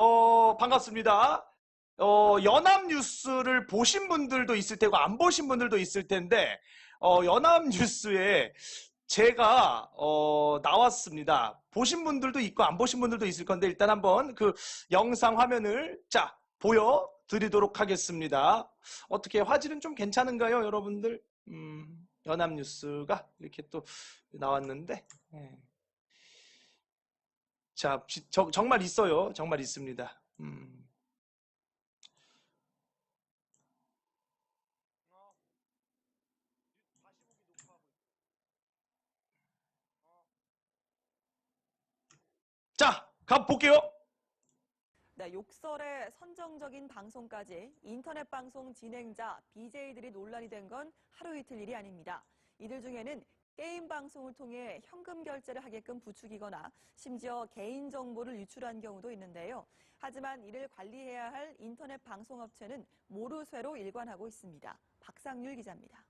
어, 반갑습니다. 어, 연합뉴스를 보신 분들도 있을 테고, 안 보신 분들도 있을 텐데, 어, 연합뉴스에 제가, 어, 나왔습니다. 보신 분들도 있고, 안 보신 분들도 있을 건데, 일단 한번 그 영상 화면을, 자, 보여드리도록 하겠습니다. 어떻게 화질은 좀 괜찮은가요, 여러분들? 음, 연합뉴스가 이렇게 또 나왔는데, 예. 자, 지- 저- 정말 있어요. 정말 있습니다. 음. 자, 가 볼게요. 네, 욕설의 선정적인 방송까지 인터넷 방송 진행자, BJ들이 논란이 된 건 하루 이틀 일이 아닙니다. 이들 중에는 게임 방송을 통해 현금 결제를 하게끔 부추기거나 심지어 개인 정보를 유출한 경우도 있는데요. 하지만 이를 관리해야 할 인터넷 방송업체는 모르쇠로 일관하고 있습니다. 박상률 기자입니다.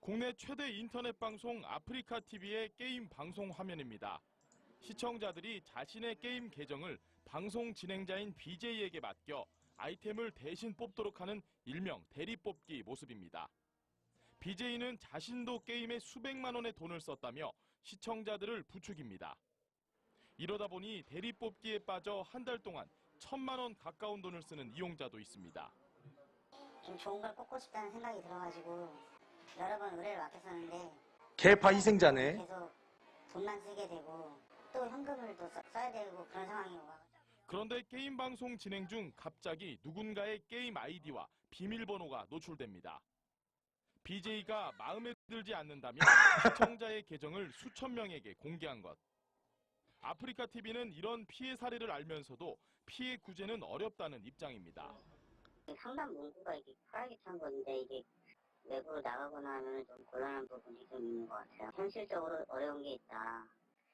국내 최대 인터넷 방송 아프리카 TV의 게임 방송 화면입니다. 시청자들이 자신의 게임 계정을 방송 진행자인 BJ에게 맡겨 아이템을 대신 뽑도록 하는 일명 대리 뽑기 모습입니다. BJ는 자신도 게임에 수백만 원의 돈을 썼다며 시청자들을 부추깁니다. 이러다 보니 대리 뽑기에 빠져 한 달 동안 천만 원 가까운 돈을 쓰는 이용자도 있습니다. 좀 좋은 걸 뽑고 싶다는 생각이 들어가지고 여러 번 의뢰를 맡겼었는데 개파 희생자네. 계속 돈만 쓰게 되고 또 현금을 또 써- 써야 되고 그런 상황이 와. 그런데 게임 방송 진행 중 갑자기 누군가의 게임 아이디와 비밀번호가 노출됩니다. BJ가 마음에 들지 않는다면 시청자의 계정을 수천 명에게 공개한 것. 아프리카 TV는 이런 피해 사례를 알면서도 피해 구제는 어렵다는 입장입니다. 상담 문구가 이게 프라이빗한 건데 이게 외부로 나가거나 하면 좀 곤란한 부분이 좀 있는 것 같아요. 현실적으로 어려운 게 있다.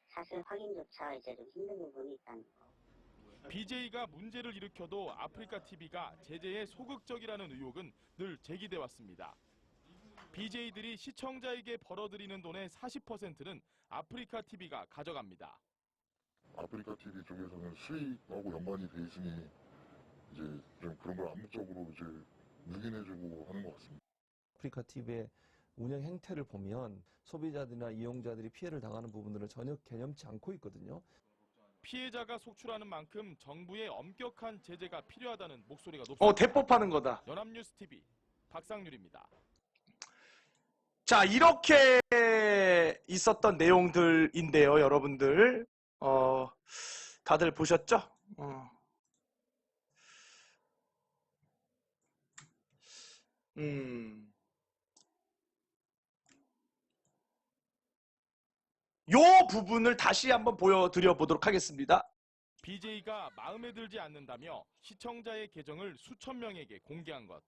사실 확인조차 이제 좀 힘든 부분이 있다는 거. BJ가 문제를 일으켜도 아프리카 TV가 제재에 소극적이라는 의혹은 늘 제기돼 왔습니다. BJ들이 시청자에게 벌어들이는 돈의 40%는 아프리카 TV가 가져갑니다. 아프리카 TV 쪽에서는 수익하고 연관이 돼 있으니 이제 좀 그런 걸 암묵적으로 이제 묵인해주고 하는 것 같습니다. 아프리카 TV의 운영 행태를 보면 소비자들이나 이용자들이 피해를 당하는 부분들을 전혀 개념치 않고 있거든요. 피해자가 속출하는 만큼 정부의 엄격한 제재가 필요하다는 목소리가 어, 높습니다. 대법하는 거다. 연합뉴스 TV 박상률입니다. 자, 이렇게 있었던 내용들인데요, 여러분들. 어, 다들 보셨죠? 어. 음. 요 부분을 다시 한번 보여드려 보도록 하겠습니다. BJ가 마음에 들지 않는다며 시청자의 계정을 수천 명에게 공개한 것.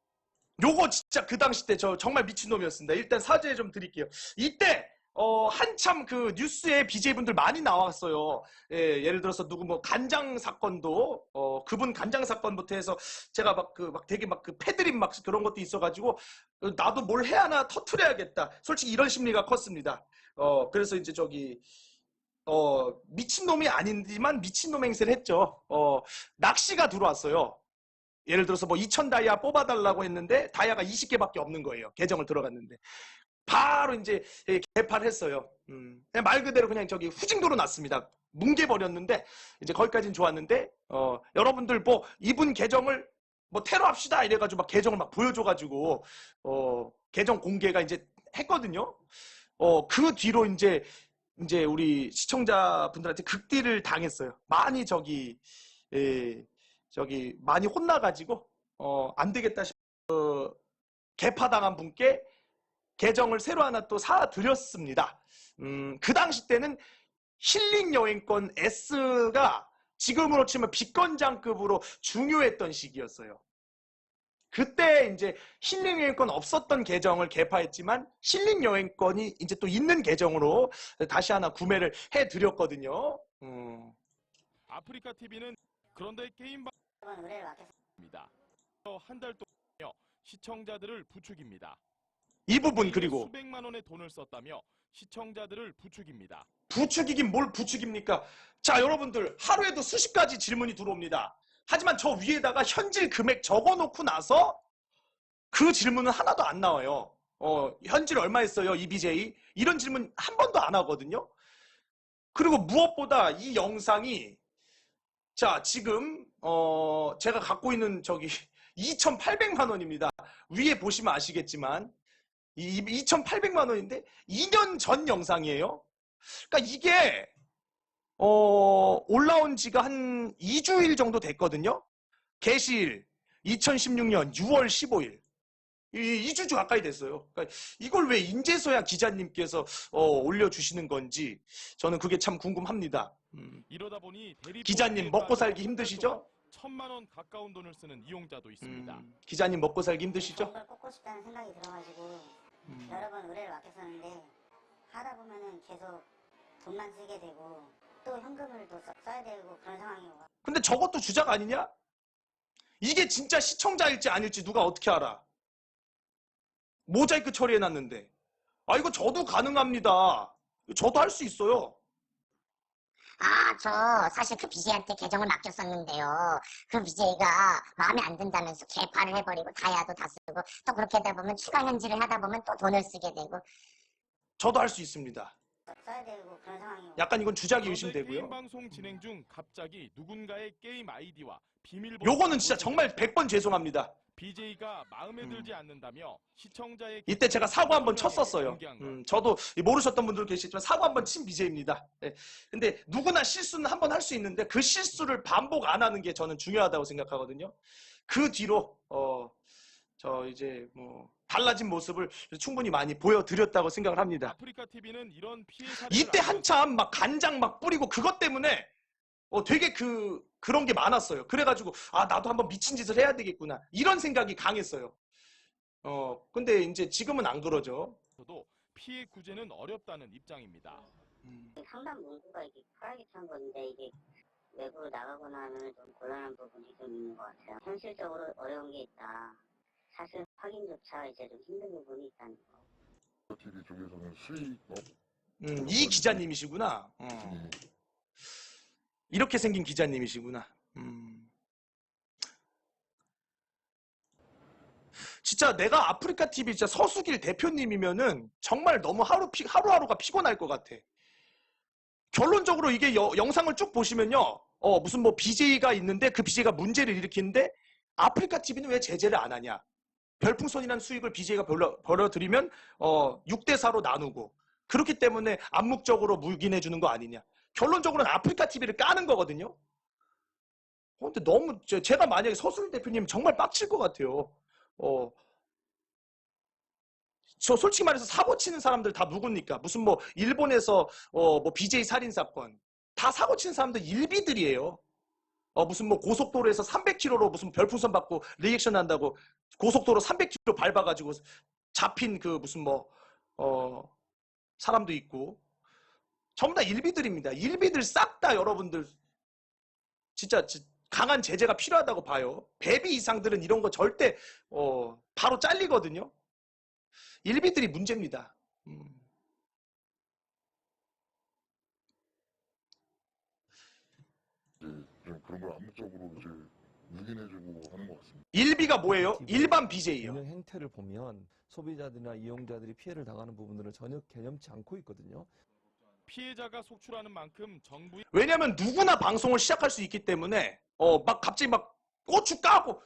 요거 진짜 그 당시 때 저 정말 미친놈이었습니다. 일단 사죄 좀 드릴게요. 이때 어 한참 그 뉴스에 BJ분들 많이 나왔어요. 예, 예를 들어서 누구 뭐 간장 사건도 어 그분 간장 사건부터 해서 제가 막 그 막 되게 막 그 패드립 막 그런 것도 있어가지고 어, 나도 뭘해 하나 터트려야겠다. 솔직히 이런 심리가 컸습니다. 어 그래서 이제 저기 어 미친놈이 아니지만 미친놈 행세를 했죠. 어 낚시가 들어왔어요. 예를 들어서 뭐2000 다이아 뽑아달라고 했는데 다이아가 20개밖에 없는 거예요. 계정을 들어갔는데. 바로 이제 예, 개파를 했어요. 음, 말 그대로 그냥 저기 후징도로 났습니다. 뭉개버렸는데 이제 거기까지는 좋았는데 어, 여러분들 뭐 이분 계정을 뭐 테러합시다 이래가지고 막 계정을 막 보여줘가지고 어, 계정 공개가 이제 했거든요. 어, 그 뒤로 이제 이제 우리 시청자분들한테 극딜을 당했어요. 많이 저기 예, 저기 많이 혼나가지고 어, 안 되겠다 싶어 어, 개파당한 분께 계정을 새로 하나 또 사드렸습니다. 음, 그 당시 때는 힐링 여행권 S가 지금으로 치면 비권장급으로 중요했던 시기였어요. 그때 이제 힐링 여행권 없었던 계정을 개파했지만 힐링 여행권이 이제 또 있는 계정으로 다시 하나 구매를 해드렸거든요. 음, 아프리카 TV는 그런데 게임 번 의뢰를 맡겼. 방입니다. 한 달 동안요 시청자들을 부추깁니다. 이 부분 그리고 수백만 원의 돈을 썼다며 시청자들을 부추깁니다. 부추기긴 뭘 부추깁니까? 자, 여러분들 하루에도 수십 가지 질문이 들어옵니다. 하지만 저 위에다가 현질 금액 적어놓고 나서 그 질문은 하나도 안 나와요. 어, 현질 얼마 했어요, 이BJ? 이런 질문 한 번도 안 하거든요. 그리고 무엇보다 이 영상이 자, 지금 어, 제가 갖고 있는 저기 2,800만 원입니다. 위에 보시면 아시겠지만 이 2,800만 원인데 2년 전 영상이에요. 그러니까 이게 어, 올라온 지가 한 2주일 정도 됐거든요. 개시일 2016년 6월 15일. 이 2주 가까이 됐어요. 그러니까 이걸 왜 인재소야 기자님께서 어, 올려주시는 건지 저는 그게 참 궁금합니다. 음. 이러다 보니 대리 기자님 먹고 살기 힘드시죠? 천만 원 가까운 돈을 쓰는 이용자도 있습니다. 음, 기자님 먹고 살기 힘드시죠? 그걸 꽂고 싶다는 생각이 들어가지고 음. 여러 번 의뢰를 맡겼었는데 하다 보면은 계속 돈만 쓰게 되고 또 현금을 또 써, 써야 되고 그런 상황이고 근데 저것도 주작 아니냐? 이게 진짜 시청자일지 아닐지 누가 어떻게 알아? 모자이크 처리해놨는데. 아, 이거 저도 가능합니다. 저도 할 수 있어요. 아, 저 사실 그 BJ한테 계정을 맡겼었는데요. 그 BJ가 마음에 안 든다면서 개파를 해버리고 다야도 다 쓰고 또 그렇게 하다 보면 추가 현질을 하다 보면 또 돈을 쓰게 되고 저도 할 수 있습니다. 써야 되고 그런 상황이고 약간 이건 주작이 의심되고요. 방송 진행 중 갑자기 누군가의 게임 아이디와 비밀번호 요거는 진짜 정말 100번 죄송합니다. BJ가 마음에 음. 들지 않는다며 시청자의 이때 제가 사고 한번 쳤었어요. 음, 저도 모르셨던 분들 계시지만 사고 한번 친 BJ입니다. 근데 누구나 실수는 한번 할 수 있는데 그 실수를 반복 안 하는 게 저는 중요하다고 생각하거든요. 그 뒤로 어, 저 이제 뭐 달라진 모습을 충분히 많이 보여드렸다고 생각을 합니다. 아프리카 TV는 이런 피해 이때 한참 막 간장 막 뿌리고 그것 때문에 어 되게 그 그런 게 많았어요. 그래가지고 아 나도 한번 미친 짓을 해야 되겠구나 이런 생각이 강했어요. 어 근데 이제 지금은 안 그러죠. 도 피해 구제는 어렵다는 입장입니다. 음. 상담 문구가 이게 프라이빗한 건데 이게 외부로 나가거나 하면 좀 곤란한 부분이 좀 있는 것 같아요. 현실적으로 어려운 게 있다. 사실 확인조차 이제 좀 힘든 부분이 있다는 거. TV 쪽에서는 수익 음, 이 기자님이시구나. 어. 업 이 이렇게 생긴 기자님이시구나. 음. 진짜 내가 아프리카 TV 진짜 서수길 대표님이면은 정말 너무 하루 피, 하루하루가 피곤할 것 같아. 결론적으로 이게 여- 영상을 쭉 보시면요. 어, 무슨 뭐 BJ가 있는데 그 BJ가 문제를 일으키는데 아프리카 TV는 왜 제재를 안 하냐? 별풍선이라는 수익을 BJ가 벌려, 벌어들이면 어, 6대4로 나누고 그렇기 때문에 암묵적으로 묵인해 주는 거 아니냐? 결론적으로는 아프리카 TV를 까는 거거든요. 어, 근데 너무 제- 제가 만약에 서술 대표님 정말 빡칠 것 같아요. 어, 저 솔직히 말해서 사고 치는 사람들 다 누굽니까? 무슨 뭐 일본에서 어, 뭐 BJ 살인 사건 다 사고 치는 사람들 일비들이에요. 어, 무슨 뭐 고속도로에서 300km로 무슨 별풍선 받고 리액션 한다고 고속도로 300km 밟아가지고 잡힌 그 무슨 뭐 어, 사람도 있고 전부 다 일비들입니다. 일비들 싹 다 여러분들 진짜 지- 강한 제재가 필요하다고 봐요. 배비 이상들은 이런 거 절대 어, 바로 잘리거든요. 일비들이 문제입니다. 음. 이제 좀 그런 걸 암묵적으로 이제 묵인해주고 하는 것 같습니다. 일비가 뭐예요? 일반 BJ예요. 운영 행태를 보면 소비자들이나 이용자들이 피해를 당하는 부분들을 전혀 개념치 않고 있거든요. 피해자가 속출하는 만큼 정부의 왜냐면 누구나 방송을 시작할 수 있기 때문에 어 막 갑자기 막 고추 까고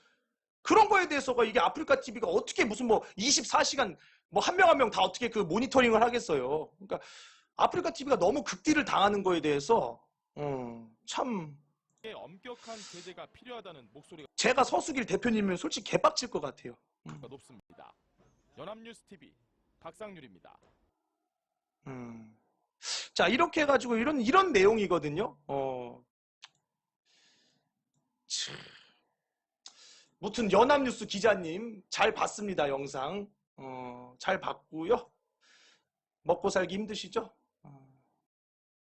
그런 거에 대해서가 이게 아프리카 TV가 어떻게 무슨 뭐 24시간 뭐 한 명 한 명 다 어떻게 그 모니터링을 하겠어요. 그러니까 아프리카 TV가 너무 극딜을 당하는 거에 대해서 음 참 엄격한 제재가 필요하다는 목소리가 제가 서수길 대표님이면 솔직히 개빡칠 것 같아요. 높습니다. 연합뉴스 TV 박상률입니다. 음. 자, 이렇게 해가지고 이런, 이런 내용이거든요. 어. 참. 무튼 연합뉴스 기자님 잘 봤습니다, 영상. 어, 잘 봤고요. 먹고 살기 힘드시죠?